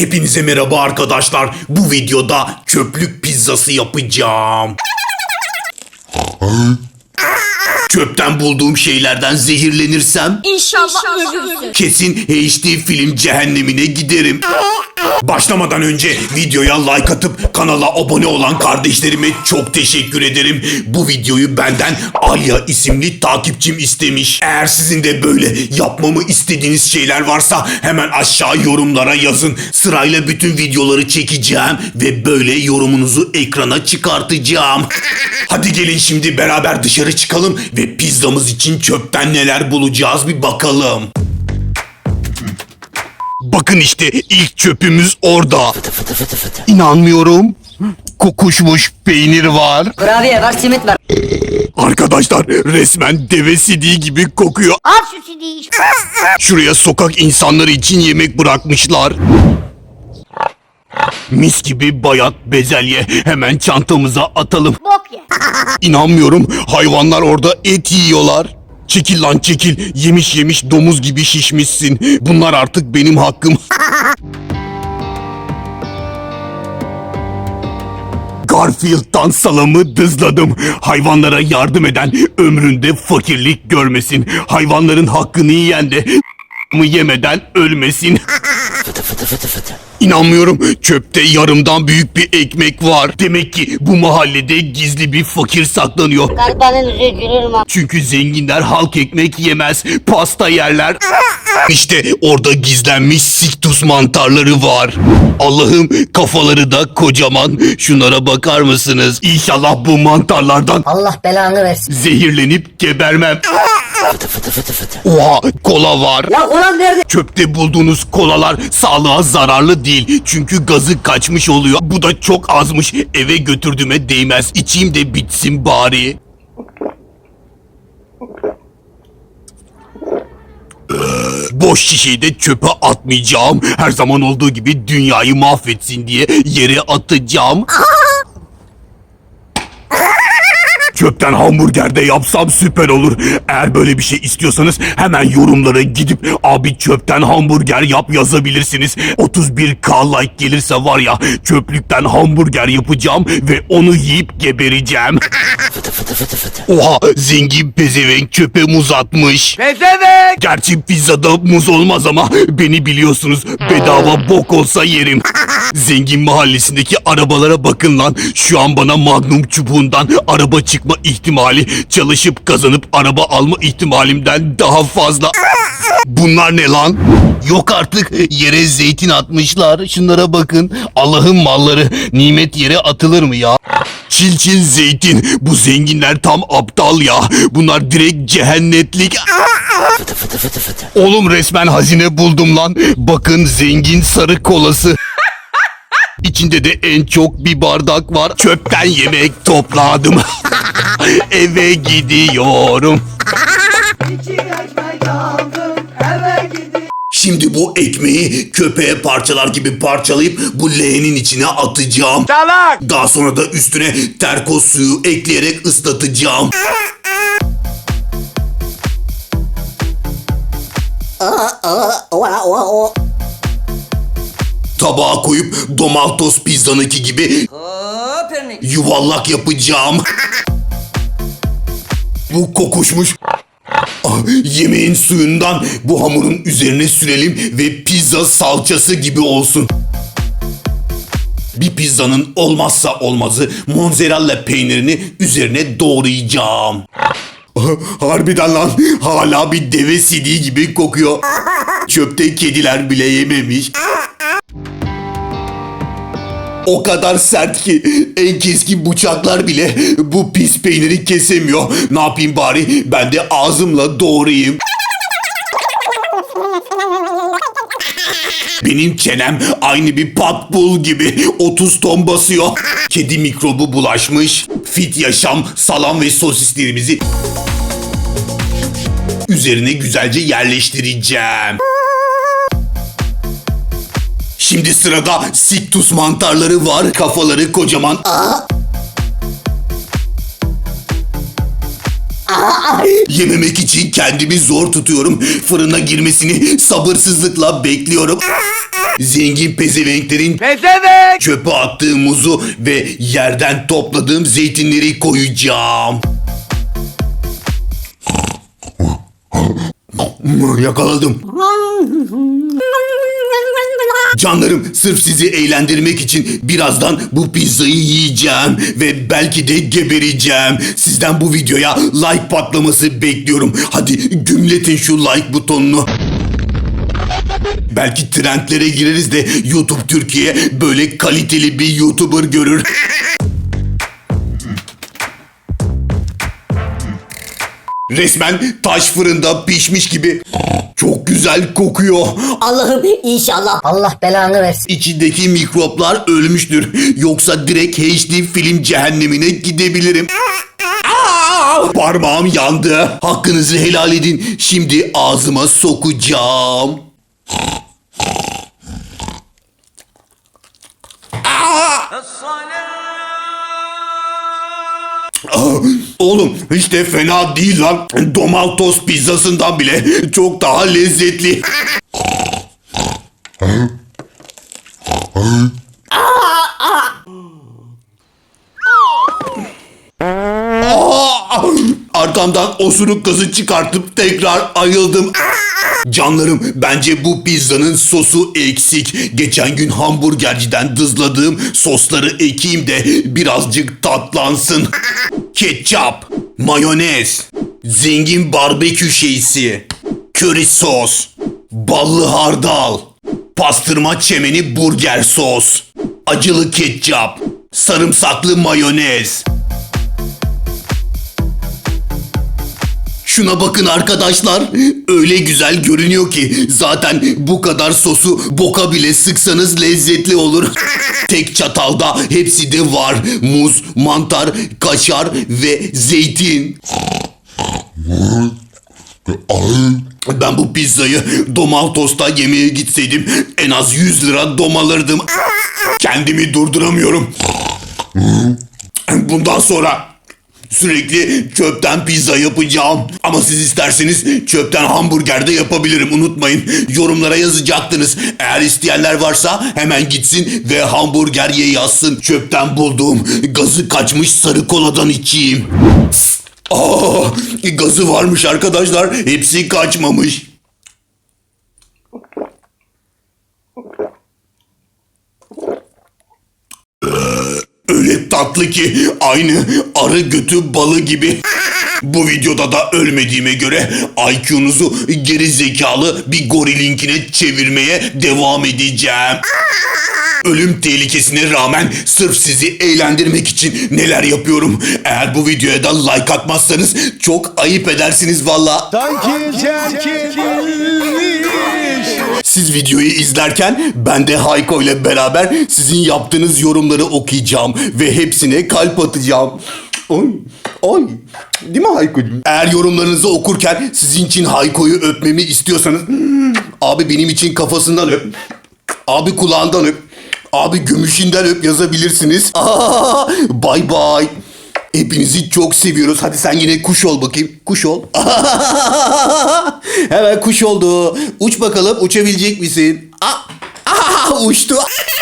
Hepinize merhaba arkadaşlar. Bu videoda çöplük pizzası yapacağım. Çöpten bulduğum şeylerden zehirlenirsem İnşallah, ölürsün. kesin HD film cehennemine giderim. Başlamadan önce videoya like atıp kanala abone olan kardeşlerime çok teşekkür ederim. Bu videoyu benden Alya isimli takipçim istemiş. Eğer sizin de böyle yapmamı istediğiniz şeyler varsa hemen aşağı yorumlara yazın. Sırayla bütün videoları çekeceğim ve böyle yorumunuzu ekrana çıkartacağım. Hadi gelin şimdi beraber dışarı çıkalım ve pizzamız için çöpten neler bulacağız bir bakalım. Bakın işte ilk çöpümüz orada. İnanmıyorum. Kokuşmuş peynir var. Kurabiye var, simit var. Arkadaşlar resmen deve sidiği gibi kokuyor. Al şu sidiği. Şuraya sokak insanları için yemek bırakmışlar. Mis gibi bayat bezelye hemen çantamıza atalım. Bok ye. İnanmıyorum hayvanlar orada et yiyorlar. Çekil lan çekil yemiş yemiş domuz gibi şişmişsin. Bunlar artık benim hakkım. Garfield'dan salamı dızladım. Hayvanlara yardım eden ömründe fakirlik görmesin. Hayvanların hakkını yiyen de mı yemeden ölmesin. İnanmıyorum. Çöpte yarımdan büyük bir ekmek var. Demek ki bu mahallede gizli bir fakir saklanıyor. Garibanın yüzü gülür mü? Çünkü zenginler halk ekmek yemez, pasta yerler. İşte orada gizlenmiş siktus mantarları var. Allah'ım kafaları da kocaman. Şunlara bakar mısınız? İnşallah bu mantarlardan Allah belanı versin. zehirlenip gebermem. Oha kola var. Ya ulan nerede? Çöpte bulduğunuz kolalar sağlığa zararlı değil. Çünkü gazı kaçmış oluyor. Bu da çok azmış. Eve götürdüğüme değmez. İçeyim de bitsin bari. Ee, Boş şişeyi de çöpe atmayacağım. Her zaman olduğu gibi dünyayı mahvetsin diye yere atacağım. Çöpten hamburger de yapsam süper olur. Eğer böyle bir şey istiyorsanız hemen yorumlara gidip abi çöpten hamburger yap yazabilirsiniz. 31k like gelirse var ya çöplükten hamburger yapacağım ve onu yiyip gebereceğim. Oha zengin pezevenk çöpe muz atmış. Pezevenk! Gerçi pizzada muz olmaz ama beni biliyorsunuz bedava bok olsa yerim. Zengin mahallesindeki arabalara bakın lan. Şu an bana magnum çubuğundan araba çıkma ihtimali çalışıp kazanıp araba alma ihtimalimden daha fazla. Bunlar ne lan? Yok artık yere zeytin atmışlar. Şunlara bakın. Allah'ın malları. Nimet yere atılır mı ya? Çil çil zeytin. Bu zenginler tam aptal ya. Bunlar direkt cehennetlik. Oğlum resmen hazine buldum lan. Bakın zengin sarı kolası. İçinde de en çok bir bardak var. Çöpten yemek topladım. Eve gidiyorum. Şimdi bu ekmeği köpeğe parçalar gibi parçalayıp bu leğenin içine atacağım. Salak! Daha sonra da üstüne terkos suyu ekleyerek ıslatacağım. Tabağa koyup Domaltos pizzanınki gibi Hop örnek. yuvarlak yapacağım. Bu kokuşmuş. Ah, Yemeğin suyundan bu hamurun üzerine sürelim ve pizza salçası gibi olsun. Bir pizzanın olmazsa olmazı mozzarella peynirini üzerine doğrayacağım. Ah, Harbiden lan hala bir deve sidiği gibi kokuyor. Çöpte kediler bile yememiş. O kadar sert ki en keskin bıçaklar bile bu pis peyniri kesemiyor. Ne yapayım bari ben de ağzımla doğrayayım. Benim çenem aynı bir patbull gibi 30 ton basıyor. Kedi mikrobu bulaşmış. Fit yaşam, salam ve sosislerimizi üzerine güzelce yerleştireceğim. Şimdi sırada siktus mantarları var. Kafaları kocaman. Yememek için kendimi zor tutuyorum. Fırına girmesini sabırsızlıkla bekliyorum. Zengin pezevenklerin Pezevenk! çöpe attığı muzu ve yerden topladığım zeytinleri koyacağım. Yakaladım. Canlarım sırf sizi eğlendirmek için birazdan bu pizzayı yiyeceğim ve belki de gebereceğim. Sizden bu videoya like patlaması bekliyorum. Hadi gümletin şu like butonunu. Belki trendlere gireriz de YouTube Türkiye böyle kaliteli bir YouTuber görür. Resmen taş fırında pişmiş gibi. Çok güzel kokuyor. Allah'ım inşallah. Allah belanı versin. İçindeki mikroplar ölmüştür. Yoksa direkt HD film cehennemine gidebilirim. Aa! Parmağım yandı. Hakkınızı helal edin. Şimdi ağzıma sokacağım. Ah, Oğlum hiç de fena değil lan. Domaltos pizzasından bile çok daha lezzetli. Aa! Arkamdan osuruk gazı çıkartıp tekrar ayıldım. Canlarım bence bu pizzanın sosu eksik. Geçen gün hamburgerciden dızladığım sosları ekeyim de birazcık tatlansın. Ketçap, mayonez, zengin barbekü şeysi, köri sos, ballı hardal, pastırma çemeni burger sos, acılı ketçap, sarımsaklı mayonez. Şuna bakın arkadaşlar. Öyle güzel görünüyor ki zaten bu kadar sosu boka bile sıksanız lezzetli olur. Tek çatalda hepsi de var. Muz, mantar, kaşar ve zeytin. Ben bu pizzayı Domaltos'ta yemeye gitseydim en az 100 lira domalırdım. Kendimi durduramıyorum. Bundan sonra Sürekli çöpten pizza yapacağım. Ama siz isterseniz çöpten hamburger de yapabilirim unutmayın. Yorumlara yazacaktınız. Eğer isteyenler varsa hemen gitsin ve hamburger ye yazsın. Çöpten bulduğum gazı kaçmış sarı koladan içeyim. Aa, gazı varmış arkadaşlar. Hepsi kaçmamış. Öyle tatlı ki aynı arı götü balı gibi. Bu videoda da ölmediğime göre IQ'nuzu geri zekalı bir gorilinkine çevirmeye devam edeceğim. Ölüm tehlikesine rağmen sırf sizi eğlendirmek için neler yapıyorum. Eğer bu videoya da like atmazsanız çok ayıp edersiniz valla. Sanki edilmiş. Siz videoyu izlerken ben de Hayko ile beraber sizin yaptığınız yorumları okuyacağım ve hepsine kalp atacağım. Oy, oy. Değil mi Hayko'cum? Eğer yorumlarınızı okurken sizin için Hayko'yu öpmemi istiyorsanız hmm, abi benim için kafasından öp. Abi kulağından öp. Abi gümüşünden öp yazabilirsiniz. Aa, bye bye. Hepinizi çok seviyoruz. Hadi sen yine kuş ol bakayım. Kuş ol. Hemen kuş oldu. Uç bakalım uçabilecek misin? Aa, aa, uçtu.